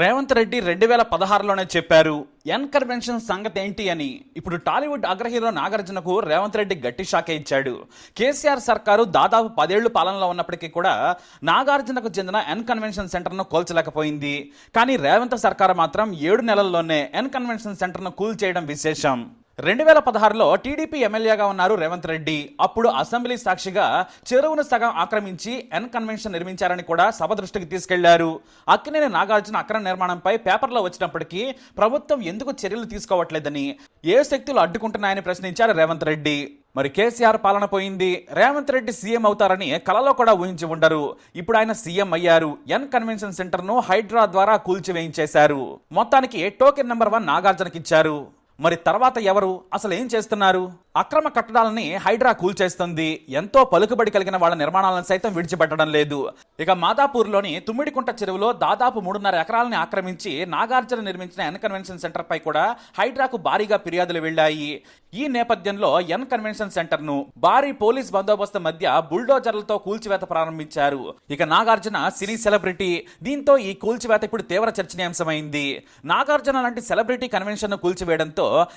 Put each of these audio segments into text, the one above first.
రేవంత్ రెడ్డి రెండు వేల పదహారులోనే చెప్పారు ఎన్ కన్వెన్షన్ సంగతి ఏంటి అని. ఇప్పుడు టాలీవుడ్ అగ్రహీరో నాగార్జునకు రేవంత్ రెడ్డి గట్టి షాకే ఇచ్చాడు. కేసీఆర్ సర్కారు దాదాపు పదేళ్ళు పాలనలో ఉన్నప్పటికీ కూడా నాగార్జునకు చెందిన ఎన్ కన్వెన్షన్ సెంటర్ను కూల్చలేకపోయింది. కానీ రేవంత్ సర్కారు మాత్రం ఏడు నెలల్లోనే ఎన్ కన్వెన్షన్ సెంటర్ను కూల్ చేయడం విశేషం. రెండు వేల పదహారులో టీడీపీ ఎమ్మెల్యేగా ఉన్నారు రేవంత్ రెడ్డి. అప్పుడు అసెంబ్లీ సాక్షిగా చెరువును సగం ఆక్రమించి ఎన్ కన్వెన్షన్ నిర్మించారని కూడా సభ దృష్టికి తీసుకెళ్ళారు. అక్కినేని నాగార్జున అక్రమ నిర్మాణంపై పేపర్లో వచ్చినప్పటికీ ప్రభుత్వం ఎందుకు చర్యలు తీసుకోవట్లేదని ఏ శక్తులు అడ్డుకుంటున్నాయని ప్రశ్నించారు రేవంత్ రెడ్డి. మరి కేసీఆర్ పాలన పోయింది రేవంత్ రెడ్డి సీఎం అవుతారని కలలో కూడా ఊహించి ఉండరు. ఇప్పుడు ఆయన సీఎం అయ్యారు ఎన్ కన్వెన్షన్ సెంటర్ను హైడ్రా ద్వారా కూల్చివేయించేశారు. మొత్తానికి టోకెన్ నెంబర్ వన్ నాగార్జునకిచ్చారు. మరి తర్వాత ఎవరు? అసలు ఏం చేస్తున్నారు? అక్రమ కట్టడాలని హైడ్రా కూల్చేస్తుంది ఎంతో పలుకుబడి కలిగిన వాళ్ళ నిర్మాణాలను సైతం విడిచిపెట్టడం లేదు. ఇక మాదాపూర్లోని తుమ్మిడికుంట చెరువులో దాదాపు మూడున్నర ఎకరాలని ఆక్రమించి నాగార్జున నిర్మించిన ఎన్ కన్వెన్షన్ సెంటర్ పై కూడా హైడ్రాకు భారీగా ఫిర్యాదులు వెళ్ళాయి ఈ నేపథ్యంలో ఎన్ కన్వెన్షన్ సెంటర్ను భారీ పోలీస్ బందోబస్తు మధ్య బుల్డోజర్లతో కూల్చివేత ప్రారంభించారు. ఇక నాగార్జున సినీ సెలబ్రిటీ. దీంతో ఈ కూల్చివేత ఇప్పుడు తీవ్ర చర్చనీయాంశమైంది. నాగార్జున లాంటి సెలబ్రిటీ కన్వెన్షన్ను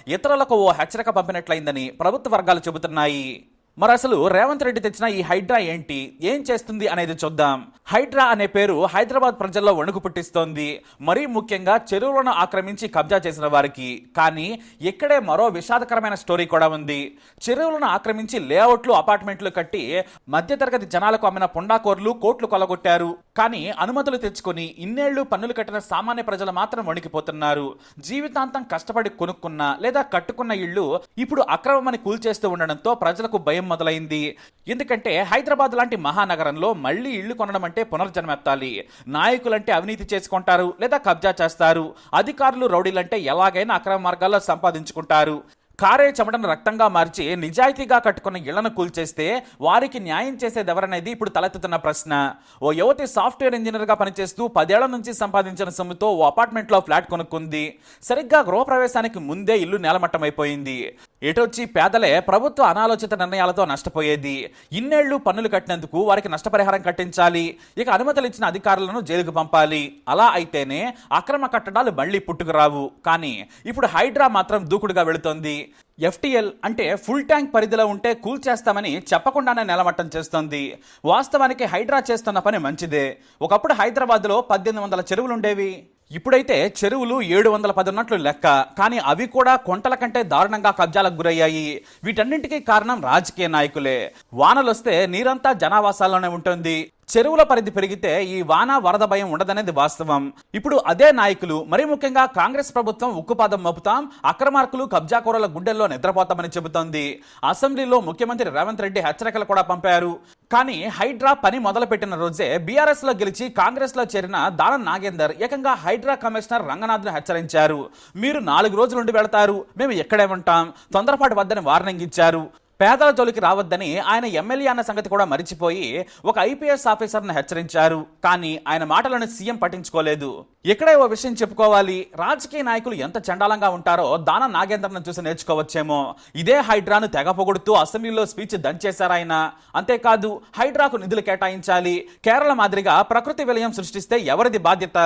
ఇతరులకు ఓ హెచ్చరిక పంపినట్లయిందని ప్రభుత్వ వర్గాలు చెబుతున్నాయి. మరి అసలు రేవంత్ రెడ్డి తెచ్చిన ఈ హైడ్రా ఏంటి? ఏం చేస్తుంది అనేది చూద్దాం. హైడ్రా అనే పేరు హైదరాబాద్ ప్రజల్లో వణుకు పుట్టిస్తోంది. మరీ ముఖ్యంగా చెరువులను ఆక్రమించి కబ్జా చేసిన వారికి. కానీ ఇక్కడే మరో విషాదకరమైన స్టోరీ కూడా ఉంది. చెరువులను ఆక్రమించి లేఅవుట్లు అపార్ట్మెంట్లు కట్టి మధ్యతరగతి జనాలకు అమ్మిన పుండాకోర్లు కోట్లు కొలగొట్టారు కానీ అనుమతులు తెచ్చుకొని ఇన్నేళ్ళు పన్నులు కట్టిన సామాన్య ప్రజలు మాత్రం వణికిపోతున్నారు. జీవితాంతం కష్టపడి కొనుక్కున్న లేదా కట్టుకున్న ఇళ్ళు ఇప్పుడు అక్రమమని కూల్చేస్తూ ఉండడంతో ప్రజలకు భయం మొదలైంది. ఎందుకంటే హైదరాబాద్ లాంటి మహానగరంలో మళ్ళీ ఇళ్ళు కొనడం అంటే పునర్జన్మెత్తాలి. నాయకులంటే అవినీతి చేసుకుంటారు లేదా కబ్జా చేస్తారు. అధికారులు రౌడీలంటే ఎలాగైనా అక్రమ మార్గాల్లో సంపాదించుకుంటారు. కారే చెమటను రక్తంగా మార్చి నిజాయితీగా కట్టుకున్న ఇళ్ళను కూల్చేస్తే వారికి న్యాయం చేసేదెవరనేది ఇప్పుడు తలెత్తుతున్న ప్రశ్న. ఓ యువతి సాఫ్ట్వేర్ ఇంజనీర్గా పనిచేస్తూ పదేళ్ళ నుంచి సంపాదించిన సొమ్ముతో ఓ అపార్ట్మెంట్లో ఫ్లాట్ కొనుక్కుంది. సరిగ్గా గృహప్రవేశానికి ముందే ఇల్లు నేలమట్టమైపోయింది. ఎటొచ్చి పేదలే ప్రభుత్వ అనాలోచిత నిర్ణయాలతో నష్టపోయేది. ఇన్నేళ్ళు పన్నులు కట్టినందుకు వారికి నష్టపరిహారం కట్టించాలి. ఇక అనుమతులు ఇచ్చిన అధికారులను జైలుకు పంపాలి. అలా అయితేనే అక్రమ కట్టడాలు మళ్ళీ పుట్టుకురావు. కానీ ఇప్పుడు హైడ్రా మాత్రం దూకుడుగా వెళుతోంది. ఎఫ్టీఎల్ అంటే ఫుల్ ట్యాంక్ పరిధిలో ఉంటే కూల్ చేస్తామని చెప్పకుండానే నెలమట్టం చేస్తోంది. వాస్తవానికి హైడ్రా చేస్తున్న పని మంచిదే. ఒకప్పుడు హైదరాబాద్లో పద్దెనిమిది వందల చెరువులు ఉండేవి ఇప్పుడైతే చెరువులు ఏడు వందల పదిన్నట్లు లెక్క. కానీ అవి కూడా కొంటల కంటే దారుణంగా కబ్జాలకు గురయ్యాయి. వీటన్నింటికీ కారణం రాజకీయ నాయకులే. వానలొస్తే నీరంతా జనావాసాల్లోనే ఉంటుంది. చెరువుల పరిధి పెరిగితే ఈ వాన వరద భయం ఉండదనేది వాస్తవం. ఇప్పుడు అదే నాయకులు మరీ ముఖ్యంగా కాంగ్రెస్ ప్రభుత్వం ఉక్కుపాదం మోపుతాం అక్రమార్కులు కబ్జాకోరల గుండెల్లో నిద్రపోతామని చెబుతోంది. అసెంబ్లీలో ముఖ్యమంత్రి రేవంత్ రెడ్డి హెచ్చరికలు కూడా పంపారు. కానీ హైడ్రా పని మొదలుపెట్టిన రోజే బీఆర్ఎస్లో గెలిచి కాంగ్రెస్లో చేరిన దానం నాగేందర్ ఏకంగా హైడ్రా కమిషనర్ రంగనాథ్ను హెచ్చరించారు. మీరు నాలుగు రోజుల నుండి వెళతారు మేము ఎక్కడే ఉంటాం తొందరపాటు వద్దని వార్నింగ్ ఇచ్చారు. పేదల జోలికి రావద్దని ఆయన ఎమ్మెల్యే అన్న సంగతి కూడా మరిచిపోయి ఒక ఐపీఎస్ ఆఫీసర్ను హెచ్చరించారు. కానీ ఆయన మాటలను సీఎం పట్టించుకోలేదు. ఇక్కడే ఓ విషయం చెప్పుకోవాలి. రాజకీయ నాయకులు ఎంత చండాలంగా ఉంటారో దాన నాగేంద్రను చూసి నేర్చుకోవచ్చేమో. ఇదే హైడ్రాను తెగపొగుడుతూ అసెంబ్లీలో స్పీచ్ దంచేశారాయన అంతేకాదు హైడ్రాకు నిధులు కేటాయించాలి. కేరళ మాదిరిగా ప్రకృతి విలయం సృష్టిస్తే ఎవరిది బాధ్యత?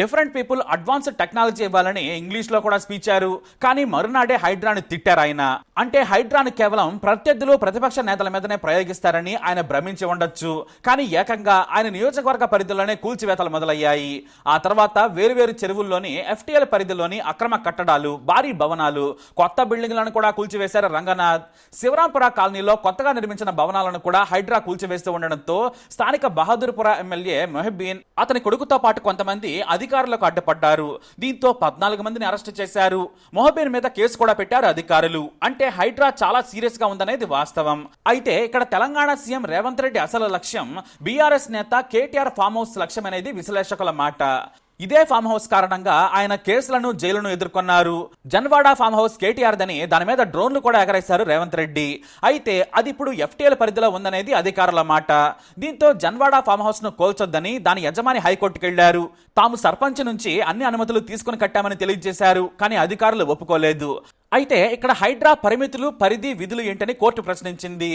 డిఫరెంట్ పీపుల్ అడ్వాన్స్డ్ టెక్నాలజీ ఇవ్వాలని ఇంగ్లీష్లో కూడా స్పీచారు. కానీ మరునాడే హైడ్రాను తిట్టారాయన అంటే హైడ్రాను కేవలం ప్రత్యర్థులు ప్రతిపక్ష నేతల మీదనే ప్రయోగిస్తారని ఆయన భ్రమించి ఉండొచ్చు. కానీ ఏకంగా ఆయన నియోజకవర్గ పరిధిలోనే కూల్చివేతలు మొదలయ్యాయి. ఆ తర్వాత వేరువేరు చెరువుల్లోని ఎఫ్టీఎల్ పరిధిలోని అక్రమ కట్టడాలు భారీ భవనాలు కొత్త బిల్డింగ్లను కూడా కూల్చివేశారు రంగనాథ్. శివరాంపుర కాలనీలో కొత్తగా నిర్మించిన భవనాలను కూడా హైడ్రా కూల్చివేస్తూ ఉండడంతో స్థానిక బహదూర్పుర ఎమ్మెల్యే మొహబ్బీన్ అతని కొడుకుతో పాటు కొంతమంది అధికారులకు అడ్డుపడ్డారు. దీంతో పద్నాలుగు మందిని అరెస్ట్ చేశారు. మొహబీన్ మీద కేసు కూడా పెట్టారు అధికారులు. అంటే హైడ్రా చాలా సీరియస్గా ఉందనేది వాస్తవం. అయితే ఇక్కడ తెలంగాణ సీఎం రేవంత్ రెడ్డి అసలు లక్ష్యం బీఆర్ఎస్ నేత కేటీఆర్ ఫామ్ హౌస్ లక్ష్యం అనేది విశ్లేషకుల మాట. ఇదే ఫామ్ హౌస్ కారణంగా ఆయన కేసులను జైలును ఎదుర్కొన్నారు. జన్వాడ ఫామ్ హౌస్ కేటీఆర్ దని దాని మీద డ్రోన్లు కూడా ఎగరేశారు రేవంత్ రెడ్డి. అయితే అది ఇప్పుడు ఎఫ్టీఎల్ పరిధిలో ఉందనేది అధికారుల మాట. దీంతో జన్వాడ ఫామ్ హౌస్ను కోల్చొద్దని దాని యజమాని హైకోర్టుకు వెళ్ళారు తాము సర్పంచ్ నుంచి అన్ని అనుమతులు తీసుకుని కట్టామని తెలియజేశారు కానీ అధికారులు ఒప్పుకోలేదు. అయితే ఇక్కడ హైడ్రా పరిమితులు పరిధి విధులు ఏంటని కోర్టు ప్రశ్నించింది.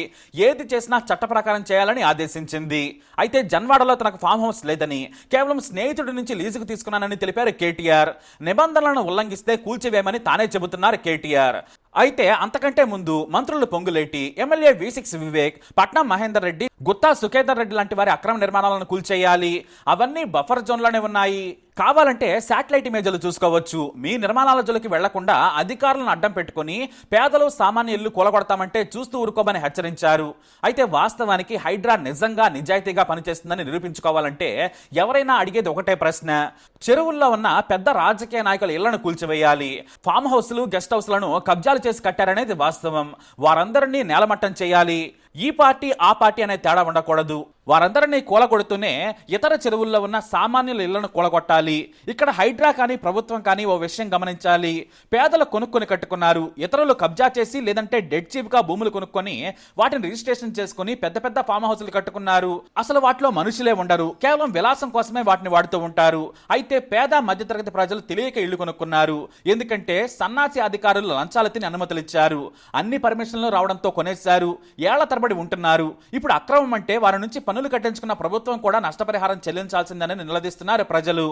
ఏది చేసినా చట్ట ప్రకారం చేయాలని ఆదేశించింది. అయితే జన్వాడలో తనకు ఫామ్ హౌస్ లేదని కేవలం స్నేహితుడి నుంచి లీజుకు తీసుకున్నానని తెలిపారు కేటీఆర్. నిబంధనలను ఉల్లంఘిస్తే కూల్చివేయమని తానే చెబుతున్నారు కేటీఆర్. అయితే అంతకంటే ముందు మంత్రులు Ponguleti MLA V six Vivek Patnam Mahender Reddy Gutta Sukhender Reddy లాంటి వారి అక్రమ నిర్మాణాలను కూల్చేయాలి. అవన్నీ బఫర్ జోన్లోనే ఉన్నాయి. కావాలంటే శాటిలైట్ ఇమేజ్లు చూసుకోవచ్చు. మీ నిర్మాణాల జోలికి వెళ్ళకుండా అధికారులను అడ్డం పెట్టుకుని పేదలు సామాన్య ఇల్లు కూలగొడతామంటే చూస్తూ ఊరుకోమని హెచ్చరించారు. అయితే వాస్తవానికి హైడ్రా నిజంగా నిజాయితీగా పనిచేస్తుందని నిరూపించుకోవాలంటే ఎవరైనా అడిగేది ఒకటే ప్రశ్న. చెరువుల్లో ఉన్న పెద్ద రాజకీయ నాయకుల ఇళ్ళను కూల్చివేయాలి. ఫామ్ హౌస్లు గెస్ట్ హౌస్లను కబ్జాలు చేసి కట్టారనేది వాస్తవం. వారందరినీ నేలమట్టం చేయాలి. ఈ పార్టీ ఆ పార్టీ అనే తేడా ఉండకూడదు. వారందరినీ కూలగొడుతూనే ఇతర చెరువుల్లో ఉన్న సామాన్యుల ఇళ్ళను కూలగొట్టాలి. ఇక్కడ హైడ్రా కానీ ప్రభుత్వం కానీ ఓ విషయం గమనించాలి. పేదలు కొనుక్కొని కట్టుకున్నారు. ఇతరులు కబ్జా చేసి లేదంటే డెడ్ చీప్గా భూములు కొనుక్కొని వాటిని రిజిస్ట్రేషన్ చేసుకుని పెద్ద పెద్ద ఫామ్ హౌస్లు కట్టుకున్నారు. అసలు వాటిలో మనుషులే ఉండరు. కేవలం విలాసం కోసమే వాటిని వాడుతూ ఉంటారు. అయితే పేద మధ్యతరగతి ప్రజలు తెలియక ఇళ్ళు కొనుక్కున్నారు. ఎందుకంటే సన్నాసి అధికారులు లంచాలు తిని అనుమతులు ఇచ్చారు అన్ని పర్మిషన్లు రావడంతో కొనేశారు. ఏళ్ళ తరబడి ఉంటున్నారు. ఇప్పుడు అక్రమం అంటే వారి నుంచి పన్నులు కట్టించుకున్న ప్రభుత్వం కూడా నష్టపరిహారం చెల్లించాల్సిందని నిలదీస్తున్నారు ప్రజలు.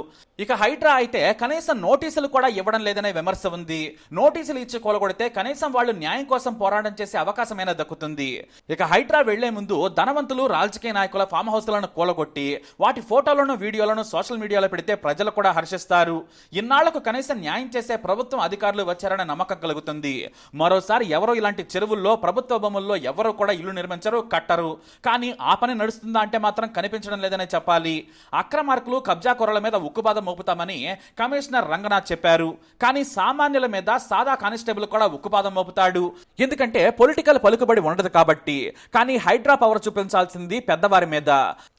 ఇక హైడ్రా అయితే కనీసం నోటీసులు కూడా ఇవ్వడం లేదనే విమర్శ ఉంది. నోటీసులు ఇచ్చి కూలగొడితే కనీసం వాళ్ళు న్యాయం కోసం పోరాటం చేసే అవకాశమైనా దక్కుతుంది. ఇక హైడ్రా వెళ్ళే ముందు ధనవంతులు రాజకీయ నాయకుల ఫామ్ హౌస్లను కూలగొట్టి వాటి ఫోటోలను వీడియోలను సోషల్ మీడియాలో పెడితే ప్రజలు కూడా హర్షిస్తారు. ఇన్నాళ్ళకు కనీసం న్యాయం చేసే ప్రభుత్వం అధికారులు వచ్చారనే నమ్మకం కలుగుతుంది. మరోసారి ఎవరో ఇలాంటి చెరువుల్లో ప్రభుత్వ బొమ్మల్లో ఎవరో కూడా ఇల్లు నిర్మించరు కట్టరు. కానీ ఆ పని నడుస్తుంది అంటే మాత్రం కనిపించడం లేదనే చెప్పాలి. అక్రమార్కులు కబ్జాకోరల మీద ఉక్కుపాదం మోపుతామని కమిషనర్ రంగనాథ్ చెప్పారు. కానీ సామాన్యుల మీద సాదా కానిస్టేబుల్ కూడా ఉక్కుపాదం మోపుతాడు. ఎందుకంటే పొలిటికల్ పలుకుబడి ఉండదు కాబట్టి. కానీ హైడ్రా పవర్ చూపించాల్సింది పెద్దవారి మీద.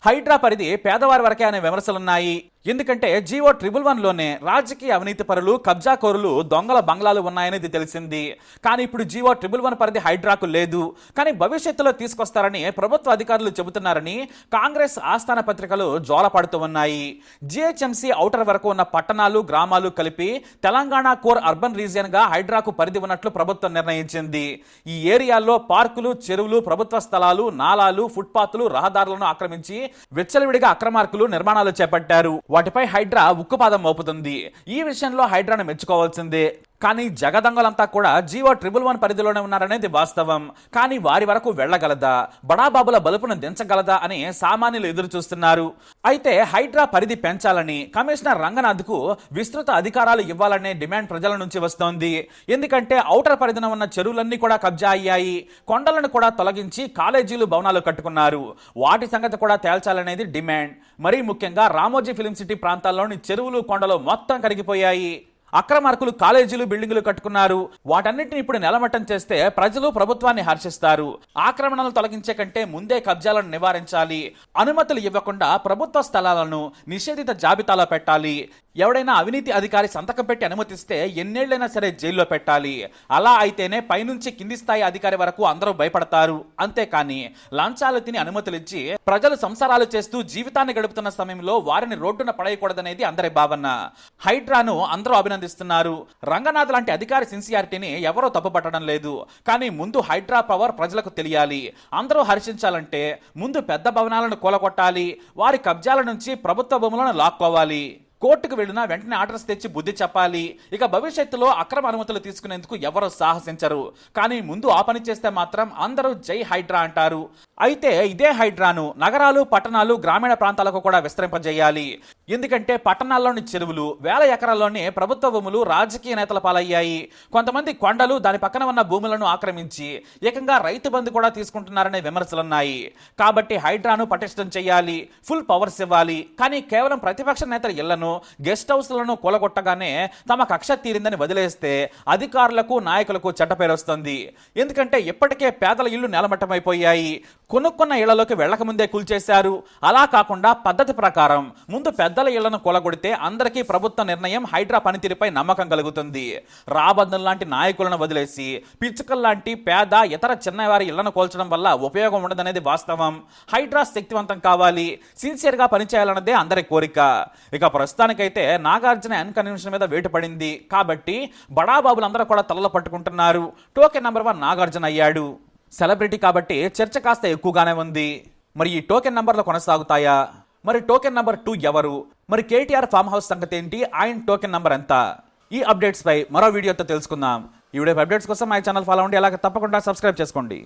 హైడ్రా పరిధి పేదవారి వరకే అనే విమర్శలున్నాయి. ఎందుకంటే జియో ట్రిపుల్ వన్లోనే రాజకీయ అవినీతి పరులు కబ్జాకోరులు దొంగల బంగ్లాలు ఉన్నాయనేది తెలిసింది. కానీ ఇప్పుడు జియో ట్రిపుల్ వన్ పరిధి హైడ్రాకు లేదు. కానీ భవిష్యత్తులో తీసుకొస్తారని ప్రభుత్వ అధికారులు చెబుతున్నారని కాంగ్రెస్ ఆస్థాన పత్రికలు జోలపడుతూ ఉన్నాయి. జిహెచ్ఎంసీ ఔటర్ వరకు ఉన్న పట్టణాలు గ్రామాలు కలిపి తెలంగాణ కోర్ అర్బన్ రీజియన్గా హైడ్రాకు పరిధి ఉన్నట్లు ప్రభుత్వం నిర్ణయించింది. ఈ ఏరియాల్లో పార్కులు చెరువులు ప్రభుత్వ స్థలాలు నాలాలు ఫుట్పాత్లు రహదారులను ఆక్రమించి విచ్చలవిడిగా అక్రమార్కులు నిర్మాణాలు చేపట్టారు. వాటిపై హైడ్రా ఉక్కుపాదం మోపుతుంది. ఈ విషయంలో హైడ్రాను మెచ్చుకోవాల్సిందే. కానీ జగదంగలంతా కూడా జీవో ట్రిపుల్ వన్ పరిధిలోనే ఉన్నారనేది వాస్తవం. కానీ వారి వరకు వెళ్ళగలదా? బడాబాబుల బలుపును దించగలదా అని సామాన్యులు ఎదురు చూస్తున్నారు అయితే హైడ్రా పరిధి పెంచాలని కమిషనర్ రంగనాథ్కు విస్తృత అధికారాలు ఇవ్వాలనే డిమాండ్ ప్రజల నుంచి వస్తోంది. ఎందుకంటే ఔటర్ పరిధిన ఉన్న చెరువులన్నీ కూడా కబ్జా అయ్యాయి. కొండలను కూడా తొలగించి కాలేజీలు భవనాలు కట్టుకున్నారు. వాటి సంగతి కూడా తేల్చాలనేది డిమాండ్. మరీ ముఖ్యంగా రామోజీ ఫిలిం సిటీ ప్రాంతాల్లోని చెరువులు కొండలు మొత్తం కరిగిపోయాయి. అక్రమార్కులు కాలేజీలు బిల్డింగులు కట్టుకున్నారు. వాటన్నిటిని ఇప్పుడు నెలమట్టం చేస్తే ప్రజలు ప్రభుత్వాన్ని హర్షిస్తారు. ఆక్రమణలు తొలగించే కంటే ముందే కబ్జాలను నివారించాలి. అనుమతులు ఇవ్వకుండా ప్రభుత్వ స్థలాలను నిషేధిత జాబితాలో పెట్టాలి. ఎవడైనా అవినీతి అధికారి సంతకం పెట్టి అనుమతిస్తే ఎన్నేళ్ళైనా సరే జైల్లో పెట్టాలి. అలా అయితేనే పైనుంచి కింది స్థాయి అధికారి వరకు అందరూ భయపడతారు. అంతేకాని లంచాలు తిని అనుమతులిచ్చి ప్రజలు సంసారాలు చేస్తూ జీవితాన్ని గడుపుతున్న సమయంలో వారిని రోడ్డున పడేయకూడదనేది అందరి భావన. హైడ్రాను అందరూ అభినందిస్తున్నారు. రంగనాథ్ లాంటి అధికారి సిన్సియారిటీని ఎవరో తప్పుపట్టడం లేదు. కానీ ముందు హైడ్రా పవర్ ప్రజలకు తెలియాలి. అందరూ హర్షించాలంటే ముందు పెద్ద భవనాలను కూలగొట్టాలి. వారి కబ్జాల నుంచి ప్రభుత్వ భూములను లాక్కోవాలి. కోర్టుకు వెళ్ళినా వెంటనే ఆర్డర్స్ తెచ్చి బుద్ధి చెప్పాలి. ఇక భవిష్యత్తులో అక్రమ అనుమతులు తీసుకునేందుకు ఎవరు సాహసించరు. కానీ ముందు ఆ పని చేస్తే మాత్రం అందరూ జై హైడ్రా అంటారు. అయితే ఇదే హైడ్రాను నగరాలు పట్టణాలు గ్రామీణ ప్రాంతాలకు కూడా విస్తరింపజేయాలి. ఎందుకంటే పట్టణాల్లోని చెరువులు వేల ఎకరాల్లోనే ప్రభుత్వ భూములు రాజకీయ నేతల పాలయ్యాయి. కొంతమంది కొండలు దాని పక్కన ఉన్న భూములను ఆక్రమించి ఏకంగా రైతు బంధు కూడా తీసుకుంటున్నారనే విమర్శలున్నాయి. కాబట్టి హైడ్రాను పటిష్టం చేయాలి. ఫుల్ పవర్స్ ఇవ్వాలి. కానీ కేవలం ప్రతిపక్ష నేతల ఇళ్ళను గెస్ట్ హౌస్లను కూలగొట్టగానే తమ కక్ష తీరిందని వదిలేస్తే అధికారులకు నాయకులకు చెడ్డ పేరు వస్తుంది. ఎందుకంటే ఇప్పటికే పేదల ఇళ్ళు నేలమట్టమైపోయాయి. కొనుక్కున్న ఇళ్ళలోకి వెళ్ళకముందే కూల్చేశారు. అలా కాకుండా పద్ధతి ప్రకారం ముందు పెద్దల ఇళ్ళను కూలగొడితే అందరికీ ప్రభుత్వ నిర్ణయం హైడ్రా పనితీరుపై నమ్మకం కలుగుతుంది. రాబంధం లాంటి నాయకులను వదిలేసి పిచ్చుకల్ లాంటి పేద ఇతర చిన్నవారి ఇళ్ళను కోల్చడం వల్ల ఉపయోగం ఉండదనేది వాస్తవం. హైడ్రా శక్తివంతం కావాలి. సిన్సియర్గా పనిచేయాలన్నదే అందరి కోరిక. ఇక ప్రస్తుతం ప్రస్తుతానికైతే నాగార్జున అన్కన్వెన్షన్ మీద వేటు పడింది కాబట్టి బడాబాబులందరూ కూడా తలలు పట్టుకుంటున్నారు. టోకెన్ నెంబర్ వన్ నాగార్జున అయ్యాడు. సెలబ్రిటీ కాబట్టి చర్చ కాస్త ఎక్కువగానే ఉంది. మరి ఈ టోకెన్ నెంబర్లు కొనసాగుతాయా? మరి టోకెన్ నంబర్ టూ ఎవరు? మరి కేటీఆర్ ఫామ్ హౌస్ సంగతి ఏంటి? ఆయన టోకెన్ నెంబర్ ఎంత? ఈ అప్డేట్స్ పై మరో వీడియోతో తెలుసుకుందాం. ఈ వీడియో అప్డేట్స్ కోసం మా ఛానల్ ఫాలో అవ్వండి. అలాగే తప్పకుండా సబ్స్క్రైబ్ చేసుకోండి.